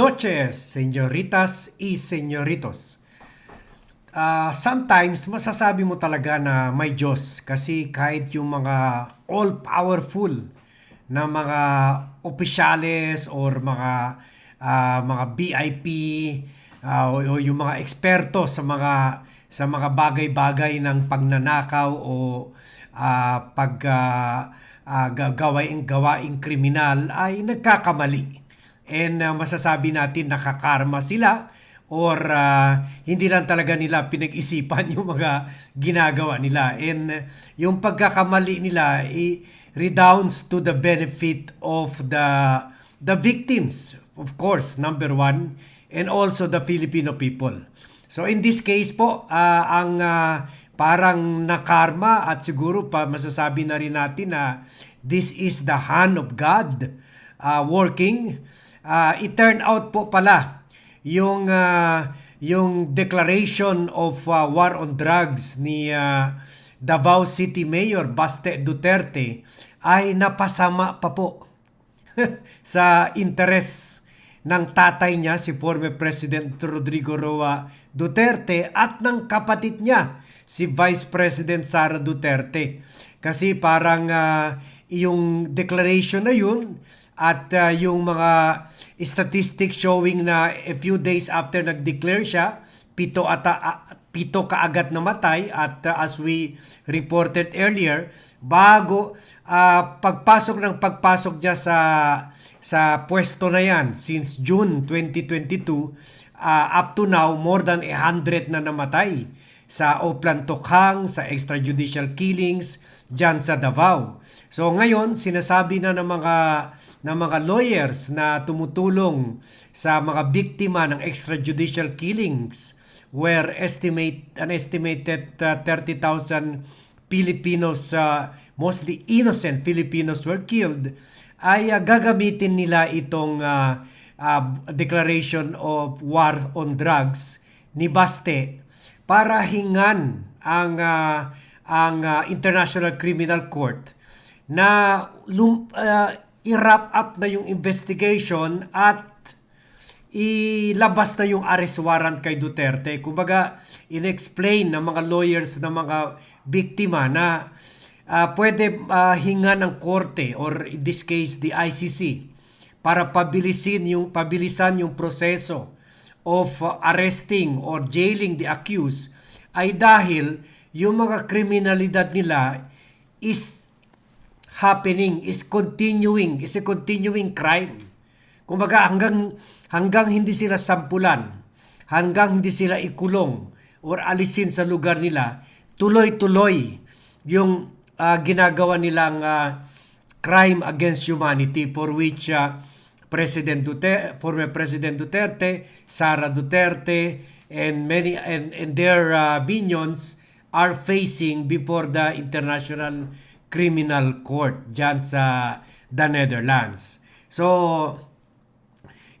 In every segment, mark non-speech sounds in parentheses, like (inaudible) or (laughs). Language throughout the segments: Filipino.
noches, señoritas y señoritos. Uh, sometimes, masasabi mo talaga na may Diyos kasi kahit yung mga all-powerful na mga opisyales or mga uh, mga VIP uh, o, o yung mga eksperto sa mga sa mga bagay-bagay ng pagnanakaw o uh, pag uh, uh, gawaing gawaing kriminal ay nagkakamali and uh, masasabi natin nakakarma sila or uh, hindi lang talaga nila pinag-isipan (laughs) yung mga ginagawa nila. And uh, yung pagkakamali nila i redounds to the benefit of the the victims of course number one and also the Filipino people. So in this case po uh, ang uh, parang nakarma at siguro pa masasabi na rin natin na this is the hand of God uh, working uh, it turned out po pala yung uh, yung declaration of uh, war on drugs ni uh, Davao City Mayor Baste Duterte ay napasama pa po (laughs) sa interes ng tatay niya si former President Rodrigo Roa Duterte at ng kapatid niya si Vice President Sara Duterte. Kasi parang uh, yung declaration na yun at uh, yung mga statistics showing na a few days after nag-declare siya, pito ata pito kaagad namatay at uh, as we reported earlier, bago uh, pagpasok ng pagpasok niya sa sa pwesto na yan since June 2022 uh, up to now more than 100 na namatay sa Oplan Tokhang, sa extrajudicial killings dyan sa Davao. So ngayon, sinasabi na ng mga ng mga lawyers na tumutulong sa mga biktima ng extrajudicial killings where estimate an estimated uh, 30,000 Filipinos uh, mostly innocent Filipinos were killed ay uh, gagamitin nila itong uh, uh, declaration of war on drugs ni Baste para hingan ang uh, ang uh, International Criminal Court na lum, uh, i-wrap up na yung investigation at ilabas na yung arrest warrant kay Duterte. Kumbaga, in-explain ng mga lawyers ng mga biktima na uh, pwede uh, hinga ng korte or in this case the ICC para pabilisin yung pabilisan yung proseso of uh, arresting or jailing the accused ay dahil yung mga kriminalidad nila is happening, is continuing, is a continuing crime. Kumbaga hanggang hanggang hindi sila sampulan, hanggang hindi sila ikulong or alisin sa lugar nila, tuloy-tuloy yung uh, ginagawa nilang uh, crime against humanity for which uh, President Duterte, former President Duterte, Sara Duterte, and many and, and their uh, minions are facing before the international Criminal Court dyan sa the Netherlands. So,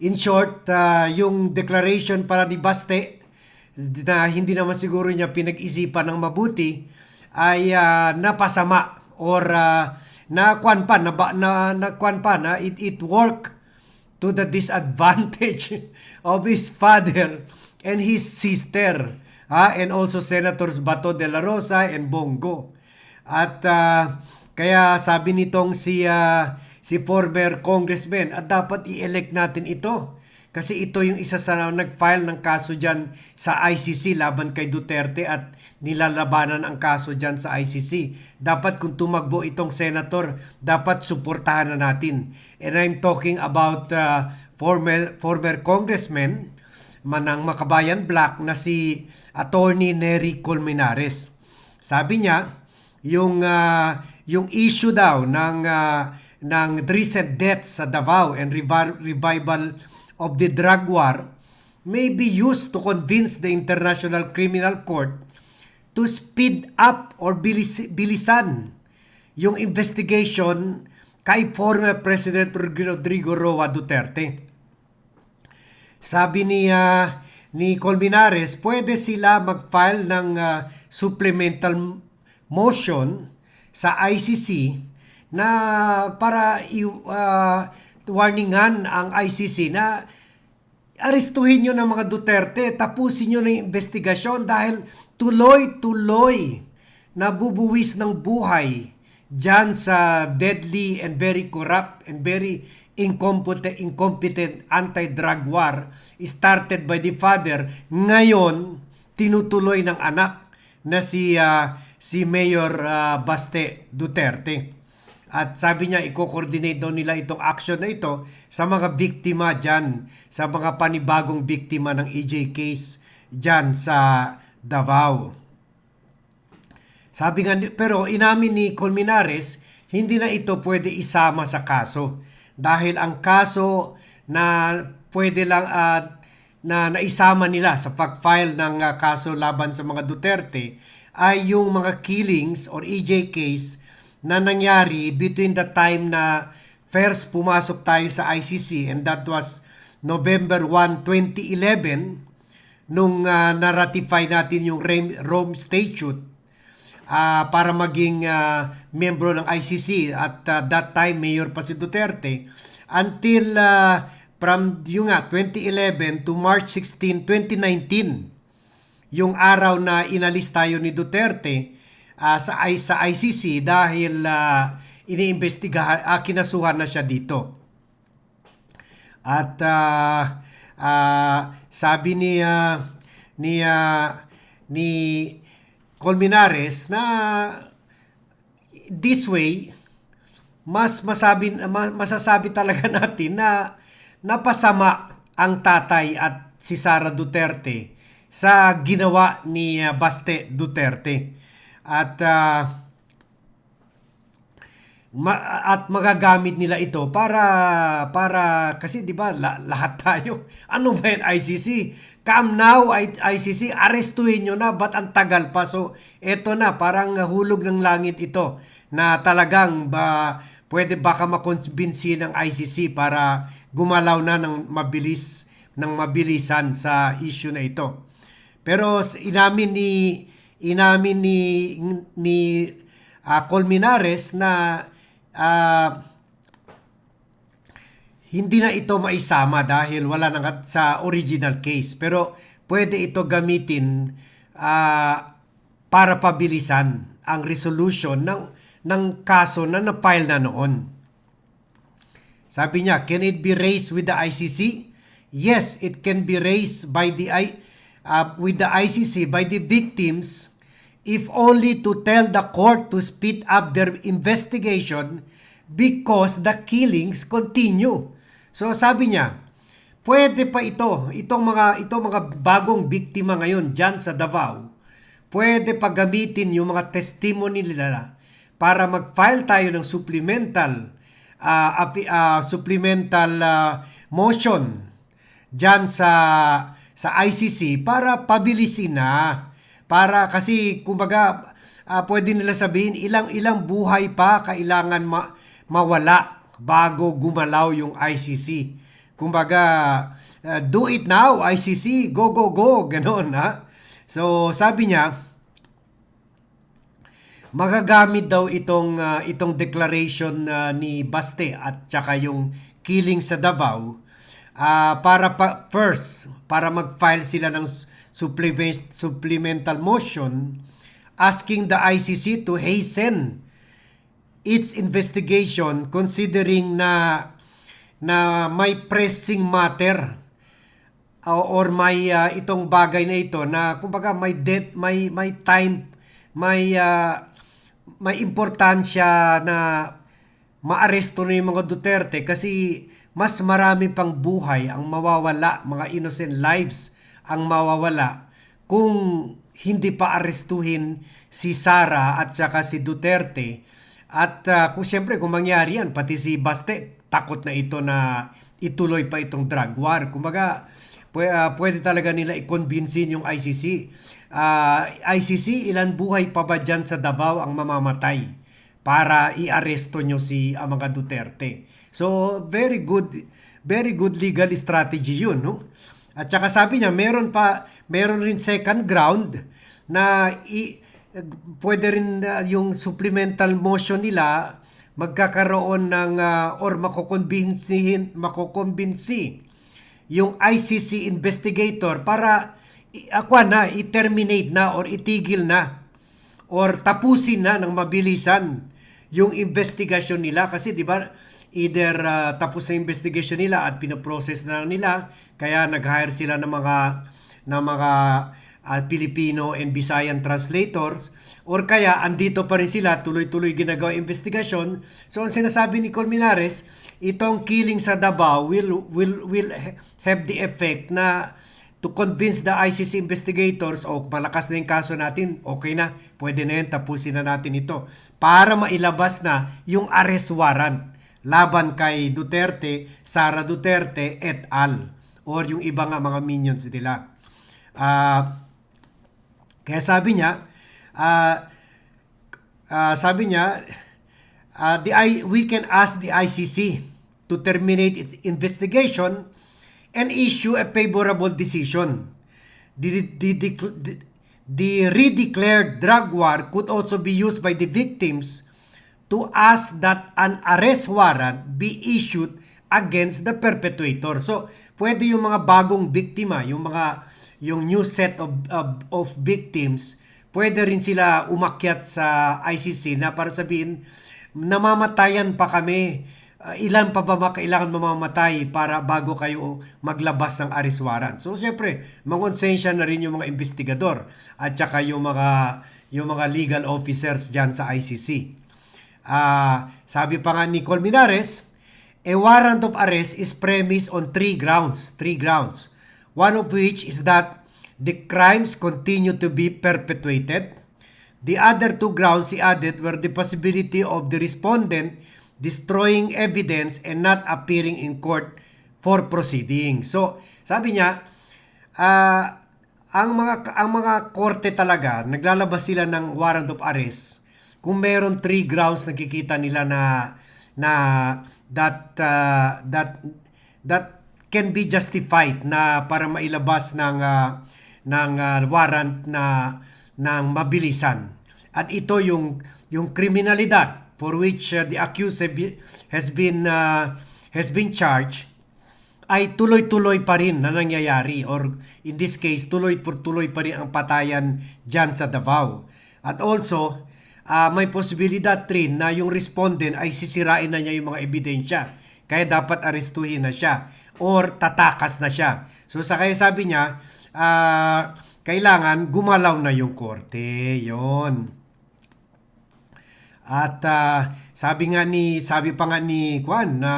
in short, uh, yung declaration para ni Baste na hindi naman siguro niya pinag-isipan ng mabuti ay uh, napasama or uh, nakuan pa na, na nakuan pa na it, it work to the disadvantage (laughs) of his father and his sister ha and also senators Bato de la Rosa and Bongo at uh, kaya sabi nitong si uh, si former congressman at dapat i-elect natin ito. Kasi ito yung isa sa nag-file ng kaso dyan sa ICC laban kay Duterte at nilalabanan ang kaso dyan sa ICC. Dapat kung tumagbo itong senator, dapat suportahan na natin. And I'm talking about uh, former, former congressman manang Makabayan Black na si Attorney Nery Colmenares. Sabi niya, yung uh, yung issue daw ng uh, ng recent deaths sa Davao and revival of the drug war may be used to convince the International Criminal Court to speed up or bilis bilisan yung investigation kay former President Rodrigo Roa Duterte. Sabi ni uh, ni Colmenares, pwede sila mag-file ng uh, supplemental motion sa ICC na para uh, warningan ang ICC na arestuhin nyo ng mga Duterte, tapusin nyo ng investigasyon dahil tuloy-tuloy nabubuwis ng buhay dyan sa deadly and very corrupt and very incompetent, incompetent anti-drug war started by the father. Ngayon, tinutuloy ng anak na si ah, si Mayor ah, Baste Duterte. At sabi niya, i-coordinate daw nila itong action na ito sa mga biktima dyan, sa mga panibagong biktima ng EJ case dyan sa Davao. Sabi nga, pero inamin ni Colmenares, hindi na ito pwede isama sa kaso. Dahil ang kaso na pwede lang ah, na naisama nila sa pag-file ng ah, kaso laban sa mga Duterte ay yung mga killings or EJ case na nangyari between the time na first pumasok tayo sa ICC and that was November 1, 2011 nung ah, na-ratify natin yung Rome, Statute ah, para maging ah, membro ng ICC at ah, that time mayor pa si Duterte until ah, from yung nga 2011 to March 16, 2019 yung araw na inalis tayo ni Duterte ah, sa sa ICC dahil uh, iniimbestigahan ah, kinasuhan na siya dito. At ah, ah, sabi ni ah, ni ah, ni Colmenares na this way mas masabi ma- masasabi talaga (laughs) natin na napasama ang tatay at si Sara Duterte sa ginawa ni ah, Baste Duterte. At ah, ma- at magagamit nila ito para para kasi 'di ba la- lahat tayo. (laughs) Ano ba yan ICC come now ICC arestuhin nyo na ba't ang tagal pa? So eto na parang hulog ng langit ito na talagang ba pwede baka makonbinsi ng ICC para gumalaw na ng mabilis ng mabilisan sa issue na ito pero inamin ni inamin ni ni ah, Colmenares na ah, hindi na ito maisama dahil wala na sa original case. Pero pwede ito gamitin ah, para pabilisan ang resolution ng, ng kaso na na-file na noon. Sabi niya, can it be raised with the ICC? Yes, it can be raised by the I uh, with the ICC by the victims if only to tell the court to speed up their investigation because the killings continue. So sabi niya, pwede pa ito, itong mga itong mga bagong biktima ngayon diyan sa Davao. Pwede pa gamitin yung mga testimony nila para mag-file tayo ng supplemental afi- ah, supplemental ah, motion diyan sa sa ICC para pabilisin na para kasi kumbaga ah, pwede nila sabihin ilang ilang buhay pa kailangan ma- mawala bago gumalaw yung ICC. Kumbaga ah, do it now ICC, go go go, (laughs) ganon ha. So sabi niya magagamit daw itong ah, itong declaration ah, ni Baste at saka yung killing sa Davao ah, para pa, first para mag-file sila ng supplement, supplemental motion asking the ICC to hasten its investigation considering na na may pressing matter o- or may ah, itong bagay na ito na kumbaga may debt may may time may ah, may importansya na maaresto na yung mga Duterte kasi mas marami pang buhay ang mawawala, mga innocent lives ang mawawala kung hindi pa arestuhin si Sara at saka si Duterte. At ah, kung siyempre kung mangyari yan, pati si Baste, takot na ito na ituloy pa itong drug war. Kumbaga, pwe- ah, pwede talaga nila i-convincein yung ICC. Ah, ICC, ilan buhay pa ba dyan sa Davao ang mamamatay para i-aresto nyo si ang mga Duterte? So, very good, very good legal strategy yun, no? At saka sabi niya, meron pa, meron rin second ground na i, pwede rin uh, yung supplemental motion nila magkakaroon ng uh, or makukonbinsihin, makukonbinsi yung ICC investigator para akwa na, i-terminate na or itigil na or tapusin na ng mabilisan yung investigasyon nila. Kasi di ba either ah, tapos na investigation nila at pinoprocess na nila kaya nag-hire sila ng mga ng mga ah, Filipino and Visayan translators or kaya andito pa rin sila tuloy-tuloy ginagawa investigasyon. So ang sinasabi ni Colmenares itong killing sa Davao will will will have the effect na to convince the ICC investigators o malakas na yung kaso natin, okay na, pwede na yan, tapusin na natin ito. Para mailabas na yung arrest warrant laban kay Duterte, Sara Duterte et al. Or yung iba nga mga minions nila. Ah, kaya sabi niya, ah, ah, sabi niya, ah, the I, we can ask the ICC to terminate its investigation and issue a favorable decision. The, the, the, the, the redeclared drug war could also be used by the victims to ask that an arrest warrant be issued against the perpetrator. So, pwede yung mga bagong biktima, yung mga yung new set of, of, of victims, pwede rin sila umakyat sa ICC na para sabihin, namamatayan pa kami. Uh, ilan pa ba kailangan mamamatay para bago kayo maglabas ng arrest warrant? So, syempre, mangonsensya na rin yung mga investigador at saka yung mga, yung mga legal officers dyan sa ICC. Ah, sabi pa nga ni Colmenares, a warrant of arrest is premised on three grounds. Three grounds. One of which is that the crimes continue to be perpetuated. The other two grounds he added were the possibility of the respondent destroying evidence and not appearing in court for proceeding. So, sabi niya, ah, ang mga ang mga korte talaga naglalabas sila ng warrant of arrest kung meron three grounds nakikita nila na na that uh, that that can be justified na para mailabas ng uh, ng uh, warrant na ng mabilisan. At ito yung yung kriminalidad for which uh, the accused has been uh, has been charged ay tuloy-tuloy pa rin na nangyayari or in this case tuloy por tuloy pa rin ang patayan dyan sa Davao. At also, ah, may posibilidad rin na yung respondent ay sisirain na niya yung mga ebidensya. Kaya dapat arestuhin na siya or tatakas na siya. So sa kaya sabi niya, ah, kailangan gumalaw na yung korte. Yon. At ah, sabi nga ni sabi pa nga ni Juan na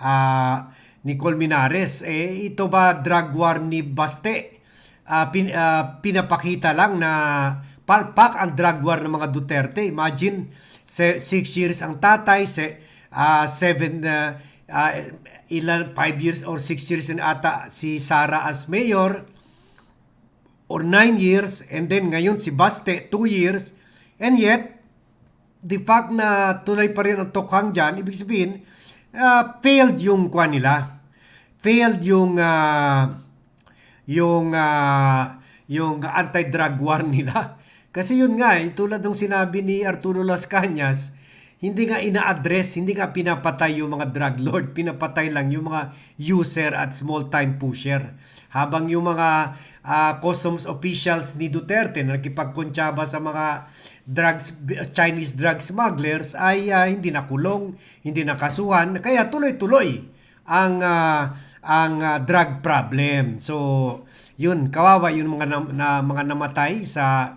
ah, ni Colmenares eh ito ba drug war ni Baste? Ah, pin, ah, pinapakita lang na palpak ang drug war ng mga Duterte. Imagine se, six years ang tatay, se, ah, seven ah, ah, ilan five years or six years na ata si Sara as mayor or nine years and then ngayon si Baste two years and yet the fact na tuloy pa rin ang tokhang dyan, ibig sabihin, uh, failed yung kwan nila. Failed yung uh, yung uh, yung anti-drug war (laughs) nila. Kasi yun nga, eh, tulad ng sinabi ni Arturo Las Cañas, hindi nga ina-address, hindi nga pinapatay yung mga drug lord, pinapatay lang yung mga user at small-time pusher. Habang yung mga ah, customs officials ni Duterte na nakipagkuntsaba sa mga drugs Chinese drug smugglers ay ah, hindi nakulong, hindi nakasuhan, kaya tuloy-tuloy ang ah, ang ah, drug problem. So, yun kawawa yung mga nam- na, mga namatay sa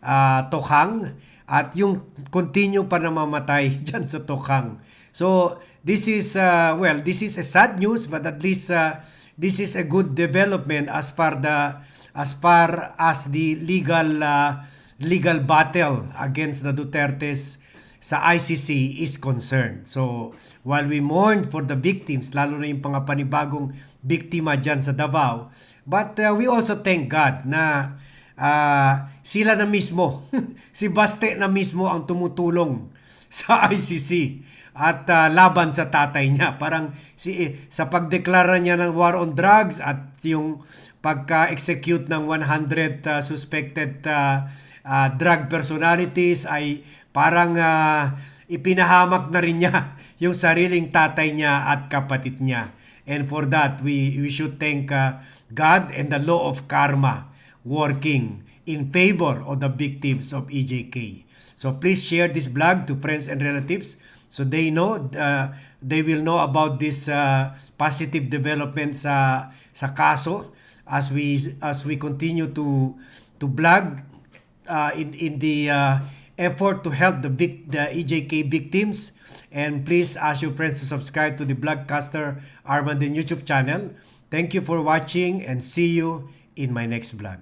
ah, Tokhang at yung continue pa namamatay (laughs) diyan sa Tokhang. So, this is uh, well, this is a sad news but at least uh, this is a good development as far the as far as the legal uh, legal battle against the Dutertes sa ICC is concerned. So, while we mourn for the victims, lalo na yung mga panibagong biktima dyan sa Davao, but uh, we also thank God na uh, sila na mismo, (laughs) si Baste na mismo ang tumutulong (laughs) sa ICC at uh, laban sa tatay niya. Parang si, sa pagdeklara niya ng war on drugs at yung pagka-execute ng 100 uh, suspected uh, uh, drug personalities ay parang uh, ipinahamak na rin niya (laughs) yung sariling tatay niya at kapatid niya. And for that, we, we should thank uh, God and the law of karma working in favor of the victims of EJK. So please share this blog to friends and relatives so they know uh, they will know about this uh, positive development sa sa kaso as we as we continue to to blog uh, in in the uh, effort to help the vic, the EJK victims and please ask your friends to subscribe to the Blogcaster Armandin YouTube channel. Thank you for watching and see you in my next vlog.